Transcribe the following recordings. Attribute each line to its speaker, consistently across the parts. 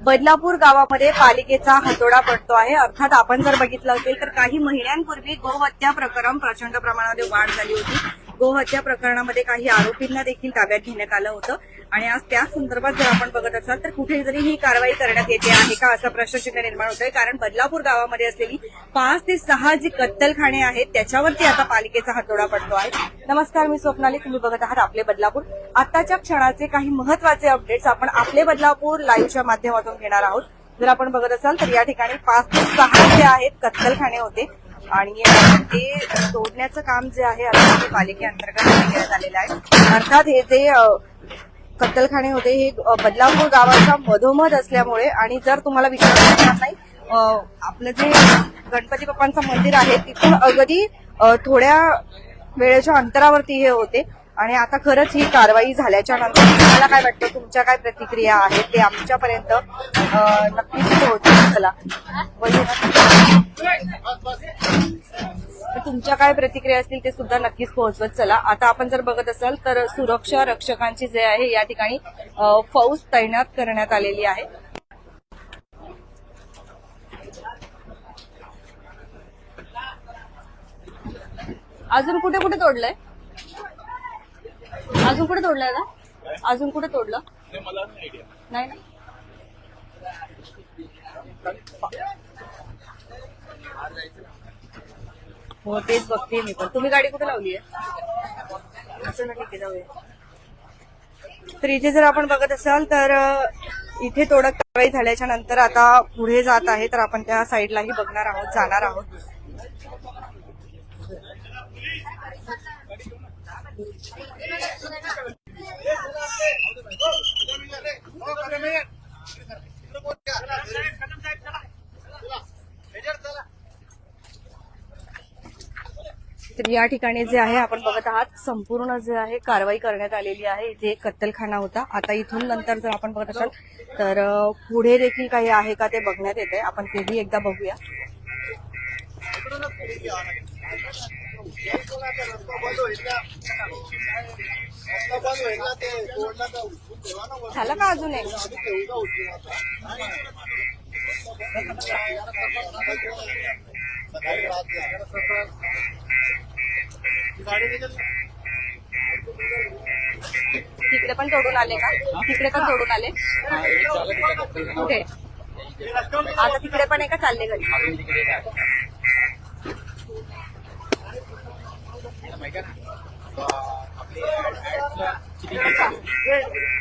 Speaker 1: बदलापूर गावामध्ये पालिकेचा हातोडा पडतो आहे. अर्थात आपण जर बघितलं असेल तर काही महिन्यांपूर्वी गोहत्या प्रकरण प्रचंड प्रमाणामध्ये वाढ झाली होती. गोहत्या प्रकरणामध्ये काही आरोपींना देखील ताब्यात घेण्यात आलं होतं. आणि आज त्या संदर्भात जर आपण बघत असाल तर कुठेतरी ही कारवाई करण्यात येते आहे का असा प्रश्नचिन्ह निर्माण होतंय. कारण बदलापूर गावामध्ये असलेली पाच ते सहा जी कत्तलखाने आहेत त्याच्यावरती आता पालिकेचा हातोडा पडतो आहे. नमस्कार मी स्वप्नाली. तुम्ही बघत आहात आपले बदलापूर. आताच्या क्षणाचे काही महत्त्वाचे अपडेट्स आपण आपले बदलापूर लाईव्हच्या माध्यमातून घेणार आहोत. जर आपण बघत असाल तर या ठिकाणी पाच ते सहा जे आहेत कत्तलखाने होते. आणि ते तोडण्याचं काम जे आहे आता ते पालिकेअंतर्गत करण्यात आलेलं आहे. अर्थात हे जे कत्तलखाने होते हे बदलापूर गावाच्या मधोमध असल्यामुळे आणि जर तुम्हाला विचार नाही आपलं जे गणपती बाप्पांचं मंदिर आहे तिथून अगदी थोड्या वेळेच्या अंतरावरती हे होते. आणि आता खरंच ही कारवाई झाल्याच्यानंतर तुम्हाला काय वाटतं? तुमच्या काय प्रतिक्रिया आहेत? ते आमच्यापर्यंत नक्कीच पोहोचतील चला. तुमच्या काय प्रतिक्रिया असतील ते सुद्धा नक्कीच पोहोचवत चला. आता आपण जर बघत असाल तर सुरक्षा रक्षकांची जे आहे या ठिकाणी फौज तैनात करण्यात आलेली आहे. अजून कुठे कुठे तोडलंय? अजून कुठे तोडलंय ना अजून कुठे तोडलं? नाही ना? हो तेच बघते मी पण. तुम्ही गाडी कुठे लावली आहे? असं ना ठीक आहे जाऊया. तर इथे जर आपण बघत असाल तर इथे थोडं कारवाई झाल्याच्यानंतर आता पुढे जात आहे तर आपण त्या साईडलाही बघणार आहोत जाणार आहोत. तर या ठिकाणी जे आहे आपण बघत आहात संपूर्ण जे आहे कारवाई करण्यात आलेली आहे. इथे एक कत्तलखाना होता. आता इथून नंतर जर आपण बघत असाल तर पुढे देखील काही आहे का ते बघण्यात येते आपण तेही एकदा बघूया. झालं का अजून एक? तिकडे पण तोडून आले का? तिकडे पण तोडून आले? कुठे? आता तिकडे पण आहे का चालले घरी?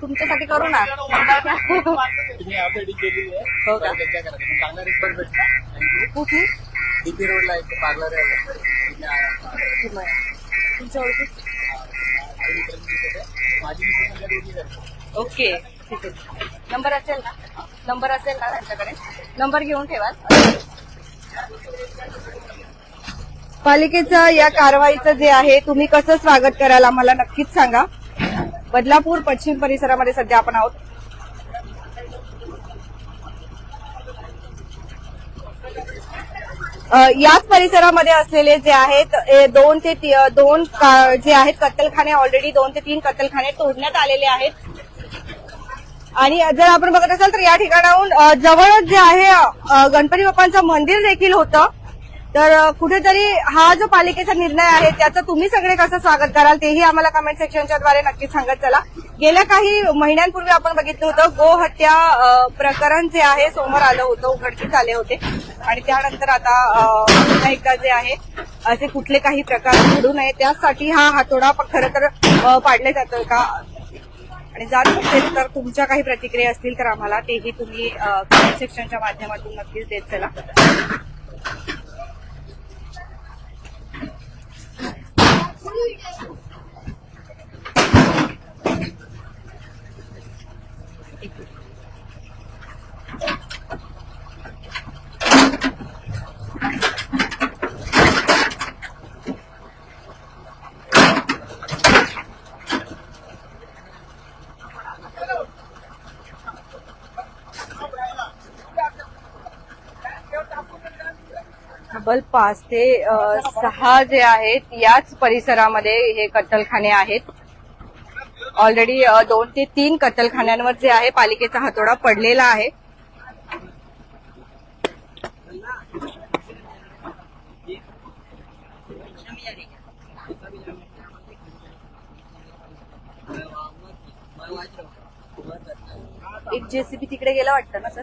Speaker 1: तुमच्यासाठी करू ना. हो का?
Speaker 2: काय करायचं मग चांगला रिस्पॉन्स भेटला.
Speaker 1: कुठे
Speaker 2: डीपी रोडला एक पार्लर आहे.
Speaker 1: तुमच्या ओके. ठीक आहे. नंबर असेल ना? नंबर असेल ना त्यांच्याकडे? नंबर घेऊन ठेवा पालिकेचं या कारवाईचं जे आहे तुम्ही कसं स्वागत कराल आम्हाला नक्कीच सांगा. बदलापूर पश्चिम परिसरामध्ये सध्या आपण आहोत. याच परिसरामध्ये असलेले जे आहेत दोन ते दोन का- जे आहेत कत्तलखाने ऑलरेडी दोन ते तीन कत्तलखाने तोडण्यात आलेले आहेत. आणि जर आपण बघत असाल तर या ठिकाणाहून जवळच जे आहे गणपती बाप्पांचं मंदिर देखील होतं. तर कुठेतरी हा जो पालिकेचा निर्णय आहे त्याचं तुम्ही सगळे कसं स्वागत कराल तेही आम्हाला कमेंट सेक्शनच्या द्वारे नक्कीच सांगत चला. गेल्या काही महिन्यांपूर्वी आपण बघितलं होतं गोहत्या हत्या प्रकरण जे आहे समोर आलं होतं उघडकीस आले होते. आणि त्यानंतर आता पुन्हा एकदा जे आहे असे कुठले काही प्रकार घडू नये त्यासाठी हा हातोडा खरं तर पाडले जातं का? आणि जात असेल तर तुमच्या काही प्रतिक्रिया असतील तर आम्हाला तेही तुम्ही कमेंट सेक्शनच्या माध्यमातून नक्कीच देत चला. तब्बल पाच ते सहा जे आहेत याच परिसरामध्ये हे कत्तलखाने आहेत. ऑलरेडी दोन ते तीन कत्तलखान्यांवर जे आहे पालिकेचा हातोडा पडलेला आहे. एक जेसीबी तिकडे गेला वाटतं ना सर?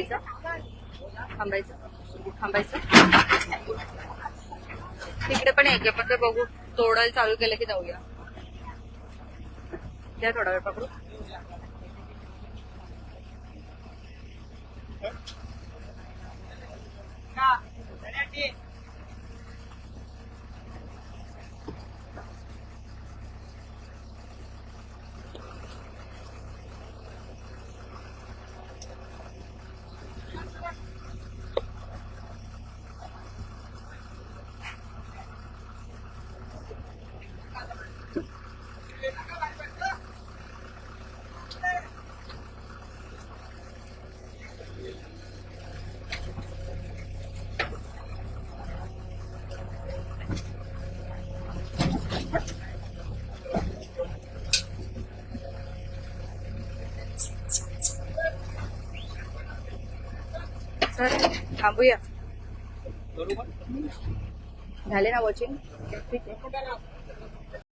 Speaker 1: थांबायचं. थांबायचं. थांबायचं. तिकडे पण यायचे पण ते बघू. तोडायला चालू केलं की जाऊया. द्या थोडा वेळ पकडू. Yeah. तर थांबूया.
Speaker 2: बरोबर
Speaker 1: झाले ना वॉचिंग ठीक आहे.